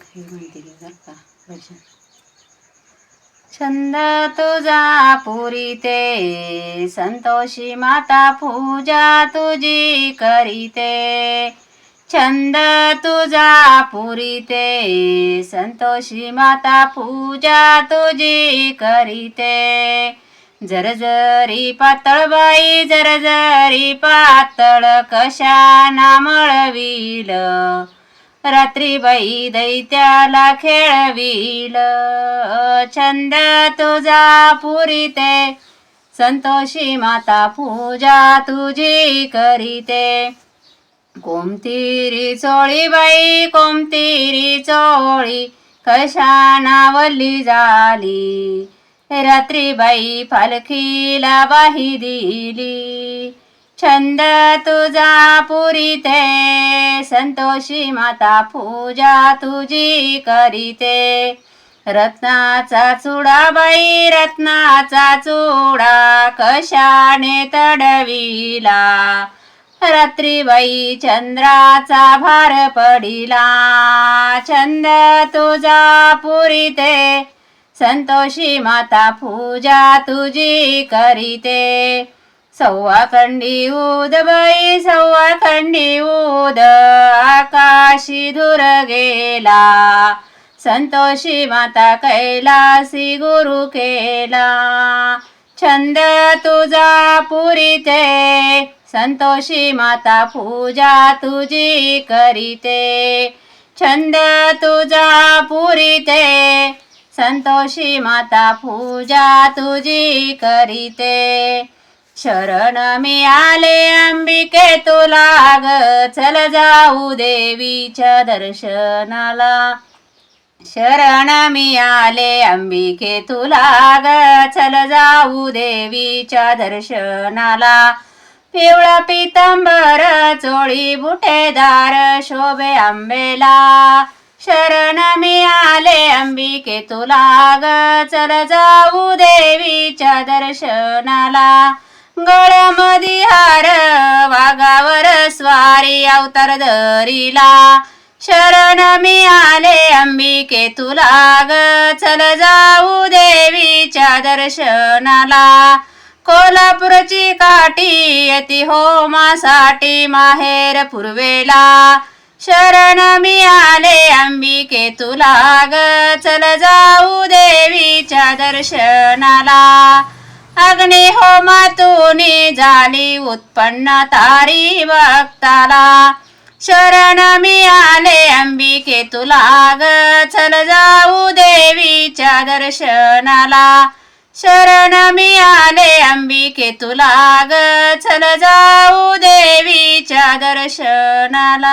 हे म्हणते की जर का भजन छंद तुझा पुरीते संतोषी माता पूजा तुझी करीते. छंद तुझा पुरीते संतोषी माता पूजा तुझी करीते. जरजरी पातळ बाई जरजरी पातळ कशा मळविल? रात्री बाई दैत्याला खेळविल. छंद तुझा पुरीते संतोषी माता पूजा तुझी करीते. कोमतीरी चोळी बाई कोमतीरी चोळी कशा नावली झाली. रात्री बाई पालखीला बाही दिली. छंद तुझा पुरीते संतोषी माता पूजा तुझी करीते. रत्नाचा चुडा बाई रत्नाचा चुडा कशाने तडविला? रात्री बाई चंद्राचा भार पडिला. छंद तुझा पुरीते संतोषी माता पूजा तुझी करीते. सव्वा खंडी उद बाई सव्वा खंडी उद आकाशी धुर गेला. संतोषी माता कैलासी गुरु केला. छंद तुझा पुरीते संतोषी माता पूजा तुझी करीते. छंद तुझा पुरीते संतोषी माता पूजा तुझी करीते. शरण मिळाले आले अंबिके तुला ग चल जाऊ देवीच्या दर्शनाला. शरण मिळाले आले अंबिके तुला ग चल जाऊ देवीच्या दर्शनाला. पिवळा पितंबर चोळी बुटेदार शोभे आंबेला. शरण मिळाले आले अंबिके तुला ग चल जाऊ देवीच्या दर्शनाला. गळ्यामध्ये हार वाघावर स्वारी अवतार धरीला. शरण मी आले अंबिके तुला ग. चल जाऊ देवीच्या दर्शनाला. कोल्हापूरची काठी येती होमासाठी माहेर पूर्वेला. शरण मी आले अंबिके तुला ग. चल जाऊ देवीच्या दर्शनाला. अग्नी होमातून झाली उत्पन्न तारी भक्ताला शरण मी आले अंबिके तुला ग चल जाऊ देवीच्या दर्शनाला. शरण मी आले अंबिके तुला ग चल जाऊ देवीच्या दर्शनाला.